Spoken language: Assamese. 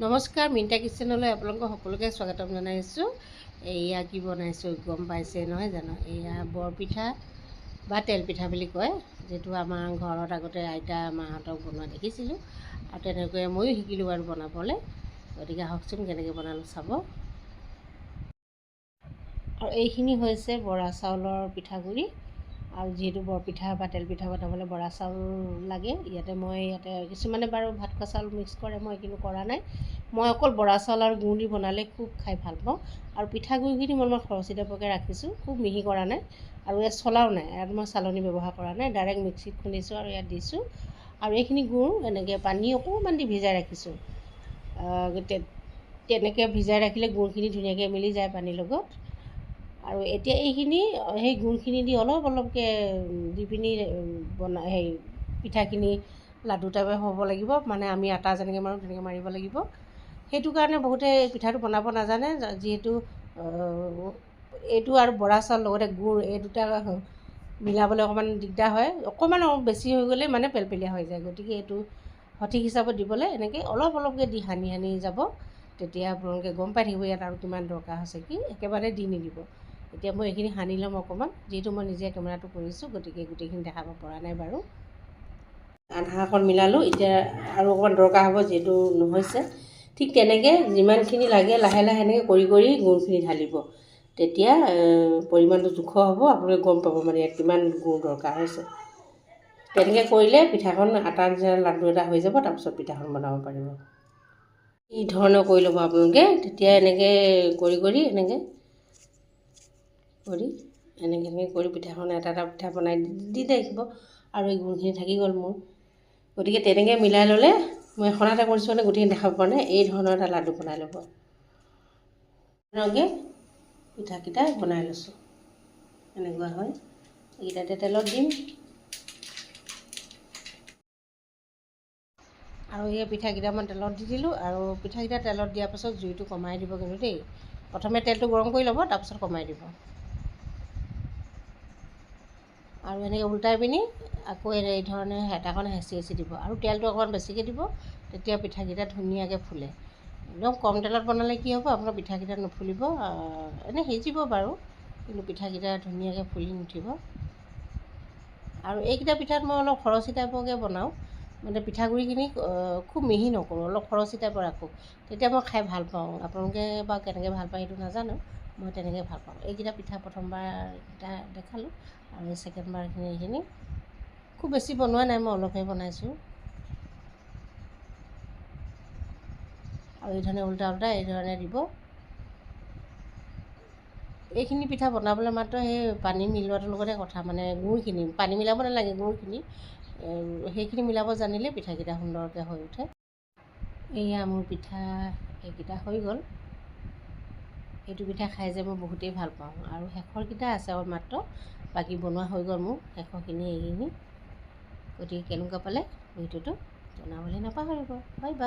নমস্কাৰ মিণ্টা কিচেনলৈ আপোনালোকক সকলোকে স্বাগতম জনাইছোঁ। এয়া কি বনাইছোঁ গম পাইছে নহয় জানো? এয়া বৰপিঠা বা তেলপিঠা বুলি কয় যিটো আমাৰ ঘৰত আগতে আইতা মাহঁতক বনোৱা দেখিছিলোঁ। আৰু তেনেকৈয়ে ময়ো শিকিলোঁ বাৰু বনাবলৈ। গতিকে আহকচোন কেনেকৈ বনালোঁ চাব। আৰু এইখিনি হৈছে বৰা চাউলৰ পিঠাগুড়ি। আৰু যিহেতু বৰপিঠা বা তেলপিঠা বনাবলৈ বৰা চাউল লাগে ইয়াতে মই ইয়াতে কিছুমানে বাৰু ভাত খোৱা চাউল মিক্স কৰে মই কিন্তু কৰা নাই। মই অকল বৰা চাউল আৰু গুড় দি বনালে খুব খাই ভাল পাওঁ। আৰু পিঠাগুড়িখিনি মই মই খৰচি টাইপকৈ ৰাখিছোঁ খুব মিহি কৰা নাই। আৰু ইয়াত চলাও নাই ইয়াত মই চালনী ব্যৱহাৰ কৰা নাই ডাইৰেক্ট মিক্সিত খুন্দিছোঁ আৰু ইয়াত দিছোঁ। আৰু এইখিনি গুড় এনেকৈ পানী অকণমান দি ভিজাই ৰাখিছোঁ। তেনেকৈ ভিজাই ৰাখিলে গুড়খিনি ধুনীয়াকৈ মিলি যায় পানীৰ লগত। আৰু এতিয়া এইখিনি সেই গুড়খিনি দি অলপ অলপকৈ দি পিনি উম, বনা হেৰি পিঠাখিনি লাডু টাইপৰ হ'ব লাগিব। মানে আমি আটা যেনেকৈ মাৰোঁ তেনেকৈ মাৰিব লাগিব। সেইটো কাৰণে বহুতে পিঠাটো বনাব নাজানে। যিহেতু এইটো আৰু বৰা চাউল লগতে গুড় এই দুটা মিলাবলৈ অকণমান দিগদাৰ হয়। অকণমান বেছি হৈ গ'লে মানে পেলপেলীয়া হৈ যায়। গতিকে এইটো সঠিক হিচাপত দিবলৈ এনেকৈ অলপ অলপকৈ দি সানি সানি যাব। তেতিয়া আপোনালোকে গম পাই থাকিব ইয়াত আৰু কিমান দৰকাৰ হৈছে কি। একেবাৰে দি নিদিব। এতিয়া মই এইখিনি সানি ল'ম অকণমান যিহেতু মই নিজে কেমেৰাটো কৰিছোঁ গতিকে গোটেইখিনি দেখাব পৰা নাই বাৰু। আধা অকণ মিলালোঁ এতিয়া আৰু অকণমান দৰকাৰ হ'ব যিহেতু নহৈছে। ঠিক তেনেকৈ যিমানখিনি লাগে লাহে লাহে এনেকৈ কৰি কৰি গুড়খিনি ঢালিব। তেতিয়া পৰিমাণটো জোখৰ হ'ব আপোনালোকে গম পাব মানে ইয়াত কিমান গুড় দৰকাৰ হৈছে। তেনেকৈ কৰিলে পিঠাখন আটাৰ নিচিনা লাডু এটা হৈ যাব তাৰপিছত পিঠাখন বনাব পাৰিব। এই ধৰণৰ কৰি ল'ব আপোনালোকে তেতিয়া এনেকৈ কৰি কৰি এনেকৈ কৰি এনেকৈ এনেকৈ কৰি পিঠাখন এটা এটা পিঠা বনাই দি- থাকিব আৰু এই গুড়খিনি থাকি গ'ল মোৰ। গতিকে তেনেকৈ মিলাই ল'লে মই এখন এটা কৰিছোঁ মানে গোটেইখিনি দেখাব পৰা নাই। এই ধৰণৰ এটা লাডু বনাই ল'ব। এনেকৈ পিঠাকেইটা বনাই লৈছোঁ। এনেকুৱা হয়। এইকেইটাতে তেলত দিম। আৰু এই পিঠাকেইটা মই তেলত দি দিলোঁ। আৰু পিঠাকেইটা তেলত দিয়াৰ পাছত জুইটো কমাই দিব কিন্তু দেই। প্ৰথমে তেলটো গৰম কৰি ল'ব তাৰপিছত কমাই দিব। আৰু এনেকৈ উল্টাই পিনি আকৌ এই ধৰণে হেতাখন হেঁচি হেঁচি দিব। আৰু তেলটো অকণমান বেছিকৈ দিব তেতিয়া পিঠাকেইটা ধুনীয়াকৈ ফুলে। একদম কম তেলত বনালে কি হ'ব আপোনাৰ পিঠাকেইটা নুফুলিব এনেই সিজিব বাৰু কিন্তু পিঠাকেইটা ধুনীয়াকৈ ফুলি নুঠিব। আৰু এইকেইটা পিঠাত মই অলপ খৰচী টাইপৰকৈ বনাওঁ। মানে পিঠাগুড়িখিনি খুব মিহি নকৰোঁ অলপ খৰচী টাইপৰ ৰাখোঁ। তেতিয়া মই খাই ভাল পাওঁ। আপোনালোকে বা কেনেকৈ ভাল পায় সেইটো নাজানো। মই তেনেকৈ ভাল পাওঁ। এইকেইটা পিঠা প্ৰথমবাৰ এটা দেখালোঁ আৰু ছেকেণ্ডবাৰখিনি এইখিনি। খুব বেছি বনোৱা নাই মই অলপহে বনাইছোঁ। আৰু এই ধৰণে উল্টা উল্টা এই ধৰণে দিব। এইখিনি পিঠা বনাবলৈ মাত্ৰ সেই পানী মিলোৱাটোৰ লগতে কথা মানে গুড়খিনি পানী মিলাব নালাগে গুড়খিনি এম, সেইখিনি মিলাব জানিলে পিঠাকেইটা সুন্দৰকৈ হৈ উঠে। এয়া মোৰ পিঠা এইকেইটা হৈ গ'ল। এইটো পিঠা খাই যে মই বহুতেই ভাল পাওঁ। আৰু শেষৰকেইটা আছে আৰু মাত্ৰ বাকী বনোৱা হৈ গ'ল মোৰ শেষৰখিনি এইখিনি গতিকে কেনেকুৱা পালে ভিডিঅ'টো জনাবলৈ নাপাহৰিব। Bye bye.